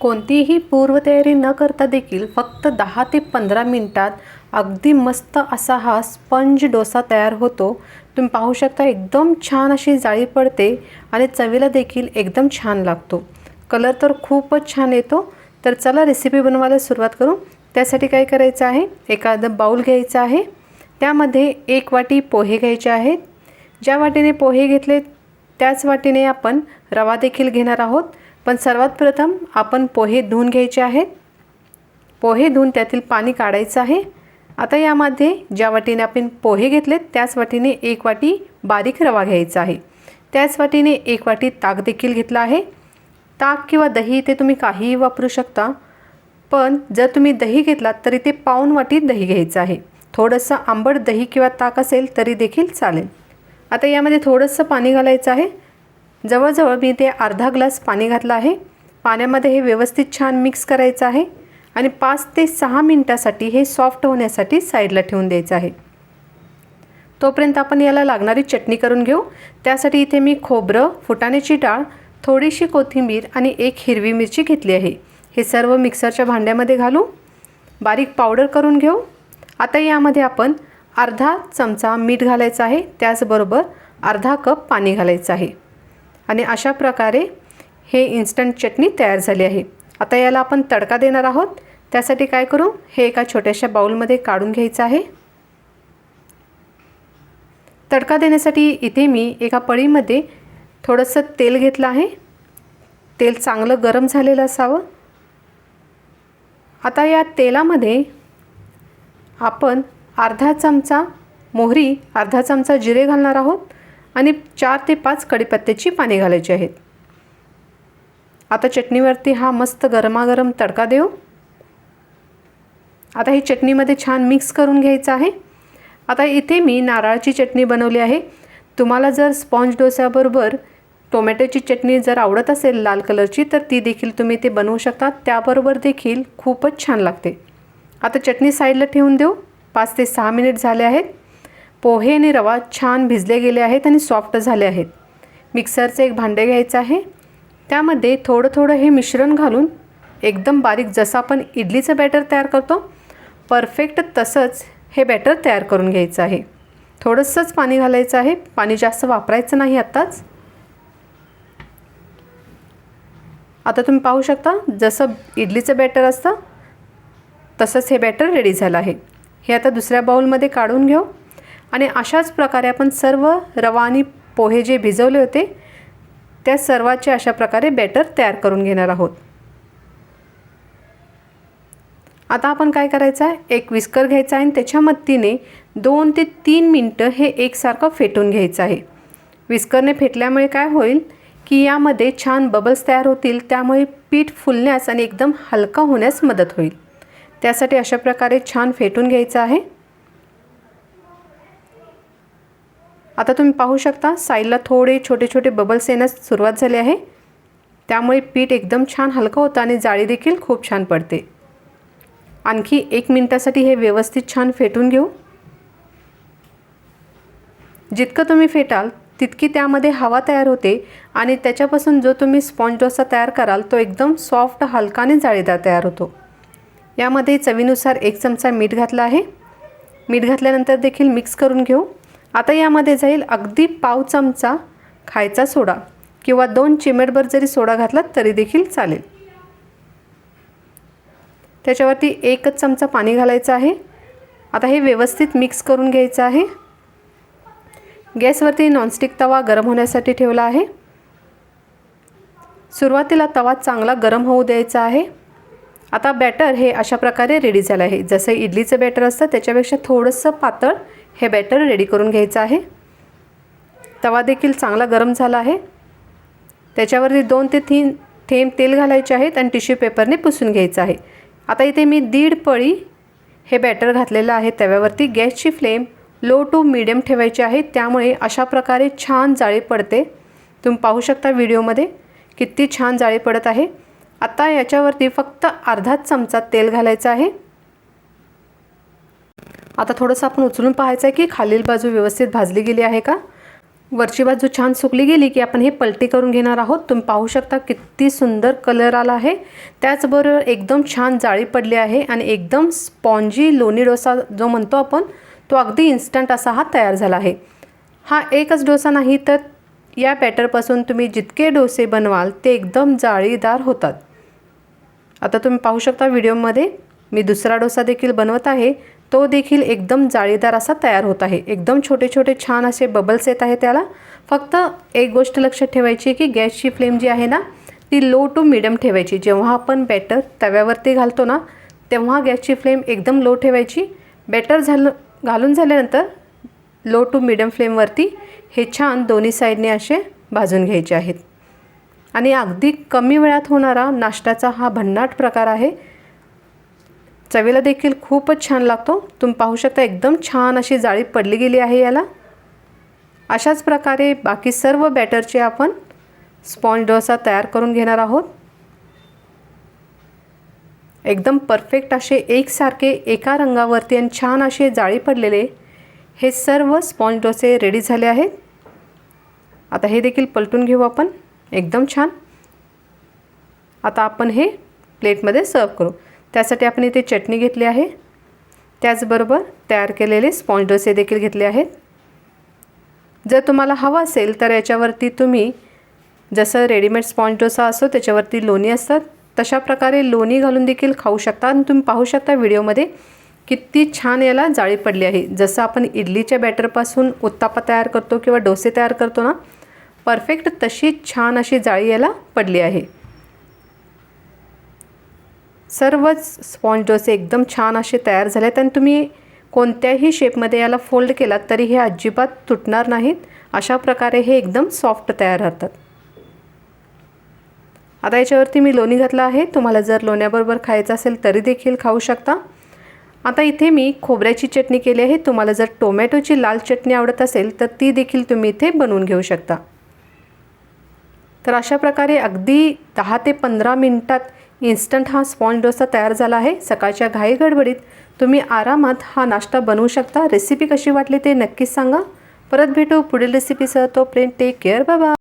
कोणतीही पूर्वतयारी न करता देखील फक्त दहा ते पंधरा मिनटात अगदी मस्त असा हा स्पंज डोसा तयार होतो. तुम्ही पाहू शकता एकदम छान अशी जाळी पडते आणि चवीला देखील एकदम छान लागतो. कलर तर खूपच छान येतो. तर चला रेसिपी बनवायला सुरुवात करू. त्यासाठी काय करायचं आहे? एखादं बाऊल घ्यायचं आहे. त्यामध्ये एक वाटी पोहे घ्यायचे आहेत. ज्या वाटीने पोहे घेतले त्याच वाटीने आपण रवा देखील घेणार आहोत. पण सर्वात प्रथम आपण पोहे धुवून घ्यायचे आहेत. पोहे धुवून त्यातील पाणी काढायचं आहे. आता यामध्ये ज्या वाटीने आपण पोहे घेतलेत त्याच वाटीने एक वाटी बारीक रवा घ्यायचा आहे. त्याच वाटीने एक वाटी ताक देखील घेतला आहे. ताक किंवा दही ते तुम्ही काहीही वापरू शकता पण जर तुम्ही दही घेतलात तरी ते पाऊन वाटी दही घ्यायचं आहे. थोडंसं आंबट दही किंवा ताक असेल तरी देखील चालेल. आता यामध्ये थोडंसं पाणी घालायचं आहे. जवळजवळ मी ते अर्धा ग्लास पाणी घातलं आहे. पाण्यामध्ये हे व्यवस्थित छान मिक्स करायचं आहे आणि पाच ते सहा मिनटासाठी हे सॉफ्ट होण्यासाठी साईडला ठेवून द्यायचं आहे. तोपर्यंत आपण याला लागणारी चटणी करून घेऊ. त्यासाठी इथे मी खोबरं फुटाण्याची डाळ थोडीशी कोथिंबीर आणि एक हिरवी मिरची घेतली आहे. हे सर्व मिक्सरच्या भांड्यामध्ये घालू बारीक पावडर करून घेऊ. आता यामध्ये आपण अर्धा चमचा मीठ घालायचं आहे. त्याचबरोबर अर्धा कप पाणी घालायचं आहे. आणि अशा प्रकारे हे इन्स्टंट चटणी तयार झाली आहे. आता याला आपण तडका देणार आहोत. त्यासाठी काय करू? हे एका छोट्याशा बाऊलमध्ये काढून घ्यायचं आहे. तडका देण्यासाठी इथे मी एका पळीमध्ये थोडंसं तेल घेतलं आहे. तेल चांगलं गरम झालेलं असावं. आता या तेलामध्ये आपण अर्धा चमचा मोहरी अर्धा चमचा जिरे घालणार आहोत. आणि चार ते पाच कडीपत्त्याची पाने घालायची आहेत. आता चटणीवरती हा मस्त गरमागरम तडका देऊ. आता ही चटणीमध्ये छान मिक्स करून घ्यायचं आहे. आता इथे मी नारळाची चटणी बनवली आहे. तुम्हाला जर स्पॉन्ज डोस्याबरोबर टोमॅटोची चटणी जर आवडत असेल लाल कलरची तर ती देखील तुम्ही ते बनवू शकता. त्याबरोबर देखील खूपच छान लागते. आता चटणी साईडला ठेवून देऊ. पाच ते सहा मिनिट झाले आहेत. पोहे आणि रवा छान भिजले गेले आहेत आणि सॉफ्ट झाले आहेत. मिक्सरचं एक भांडे घ्यायचं आहे. त्यामध्ये थोडं थोडं हे मिश्रण घालून एकदम बारीक जसं आपण इडलीचं बॅटर तयार करतो परफेक्ट तसंच हे बॅटर तयार करून घ्यायचं आहे. थोडंसंच पाणी घालायचं आहे. पाणी जास्त वापरायचं नाही आत्ताच. आता तुम्ही पाहू शकता जसं इडलीचं बॅटर असतं तसंच हे बॅटर रेडी झालं आहे. हे आता दुसऱ्या बाऊलमध्ये काढून घेऊ. आणि अशाच प्रकारे आपण सर्व रवानी पोहे जे भिजवले होते त्या सर्वाचे अशा प्रकारे बॅटर तयार करून घेणार आहोत. आता आपण काय करायचं आहे? एक विस्कर घ्यायचा आहे आणि त्याच्या मदतीने दोन ते तीन मिनटं हे एकसारखं फेटून घ्यायचं आहे. विस्करने फेटल्यामुळे काय होईल की यामध्ये छान बबल्स तयार होतील त्यामुळे पीठ फुलण्यास आणि एकदम हलका होण्यास मदत होईल. त्यासाठी अशा प्रकारे छान फेटून घ्यायचं आहे. आता तुम्ही पाहू शकता साईडला थोडे छोटे छोटे बबल्स येण्यास सुरुवात झाली आहे. त्यामुळे पीठ एकदम छान हलकं होतं आणि जाळी देखील खूप छान पडते. आणखी एक मिनटासाठी हे व्यवस्थित छान फेटून घेऊ. जितकं तुम्ही फेटाल तितकी त्यामध्ये हवा तयार होते आणि त्याच्यापासून जो तुम्ही स्पॉन्ज डोसा तयार कराल तो एकदम सॉफ्ट हलका आणि जाळीदार तयार होतो. यामध्ये चवीनुसार एक चमचा मीठ घातला आहे. मीठ घातल्यानंतर देखील मिक्स करून घेऊ. आता यामध्ये जाईल अगदी पाव चमचा खायचा सोडा किंवा दोन चिमेटभर जरी सोडा घातला तरी देखील चालेल. त्याच्यावरती एकच चमचा पाणी घालायचं आहे. आता हे व्यवस्थित मिक्स करून घ्यायचं आहे. गॅसवरती नॉनस्टिक तवा गरम होण्यासाठी ठेवला आहे. सुरुवातीला तवा चांगला गरम होऊ द्यायचा आहे. आता बॅटर हे अशा प्रकारे रेडी झालं आहे. जसं इडलीचं बॅटर असतं त्याच्यापेक्षा थोडंसं पातळ हे बॅटर रेडी करून घ्यायचं आहे. तवा देखील चांगला गरम झाला आहे. त्याच्यावरती दोन ते तीन थेंब तेल घालायचे आहेत आणि टिश्यू पेपरने पुसून घ्यायचं आहे. आता इथे मी दीड पळी हे बॅटर घातलेलं आहे. तव्यावरती गॅसची फ्लेम लो टू मिडियम ठेवायची आहे. त्यामुळे अशा प्रकारे छान जाळी पडते. तुम्ही पाहू शकता व्हिडिओमध्ये किती छान जाळी पडत आहे. आता याच्यावरती फक्त अर्धाच चमचा तेल घालायचं आहे. आता थोडंसं आपण उचलून पाहायचं आहे की खालील बाजू व्यवस्थित भाजली गेली आहे का? वरची बाजू छान सुकली गेली की आपण हे पलटी करून घेणार आहोत. तुम्ही पाहू शकता किती सुंदर कलर आला आहे. त्याचबरोबर एकदम छान जाळी पडली आहे आणि एकदम स्पॉन्जी लोणी डोसा जो म्हणतो आपण तो अगदी इन्स्टंट असा हा तयार झाला आहे. हा एकच डोसा नाही तर या बॅटरपासून तुम्ही जितके डोसे बनवाल ते एकदम जाळीदार होतात. आता तुम्ही पाहू शकता व्हिडिओमध्ये मी दुसरा डोसा देखील बनवत आहे. तो देखील एकदम जाळीदार असा तयार होत आहे. एकदम छोटे छोटे छान असे बबल्स येत आहे त्याला. फक्त एक गोष्ट लक्षात ठेवायची आहे की गॅसची फ्लेम जी आहे ना ती लो टू मिडियम ठेवायची. जेव्हा आपण बॅटर तव्यावरती घालतो ना तेव्हा गॅसची फ्लेम एकदम लो ठेवायची. बॅटर झालं घालून झाल्यानंतर लो टू मिडियम फ्लेमवरती हे छान दोन्ही साईडने असे भाजून घ्यायचे आहेत. आणि अगदी कमी वेळात होणारा नाश्त्याचा हा भन्नाट प्रकार आहे. चवीला देखील खूपच छान लागतो. तुम्ही पाहू शकता एकदम छान अशी जाळी पडली गेली आहे याला. अशाच प्रकारे बाकी सर्व बॅटरचे आपण स्पॉन्ज डोसा तयार करून घेणार आहोत. एकदम परफेक्ट असे एकसारखे एका रंगावरती आणि छान असे जाळी पडलेले हे सर्व स्पॉन्ज डोसे रेडी झाले आहेत. आता हे देखील पलटून घेऊ आपण. एकदम छान. आता आपण हे प्लेटमध्ये सर्व करू. त्यासाठी आपण इथे चटणी घेतली आहे. त्याचबरोबर तयार केलेले स्पॉन्ज डोसे देखील घेतले आहेत. जर तुम्हाला हवं असेल तर याच्यावरती तुम्ही जसं रेडीमेड स्पॉन्ज डोसा असतो त्याच्यावरती लोणी असतात. तशा प्रकारे लोणी घालून देखील खाऊ शकता. आणि तुम्ही पाहू शकता व्हिडिओमध्ये किती छान याला जाळी पडली आहे. जसं आपण इडलीच्या बॅटरपासून उत्तापा तयार करतो किंवा डोसे तयार करतो ना परफेक्ट तशी छान अशी जाळी याला पडली आहे. सर्वच स्पॉन्ज डोसे एकदम छान असे तयार झाले आहेत आणि तुम्ही कोणत्याही शेपमध्ये याला फोल्ड केलात तरी हे अजिबात तुटणार नाहीत. अशा प्रकारे हे एकदम सॉफ्ट तयार राहतात. आता याच्यावरती मी लोणी घातलं आहे. तुम्हाला जर लोण्याबरोबर खायचं असेल तरी देखील खाऊ शकता. आता इथे मी खोबऱ्याची चटणी केली आहे. तुम्हाला जर टोमॅटोची लाल चटणी आवडत असेल तर ती देखील तुम्ही इथे बनवून घेऊ शकता. तर अशा प्रकारे अगदी दहा ते पंधरा मिनटात इन्स्टंट हा स्पॉन्ज डोसा तयार झाला आहे. सकाळच्या घाई गडबडीत तुम्ही आरामात हा नाश्ता बनवू शकता. रेसिपी कशी वाटली ते नक्कीच सांगा. परत भेटू पुढील रेसिपीसह. तोपर्यंत टेक केअर बाबा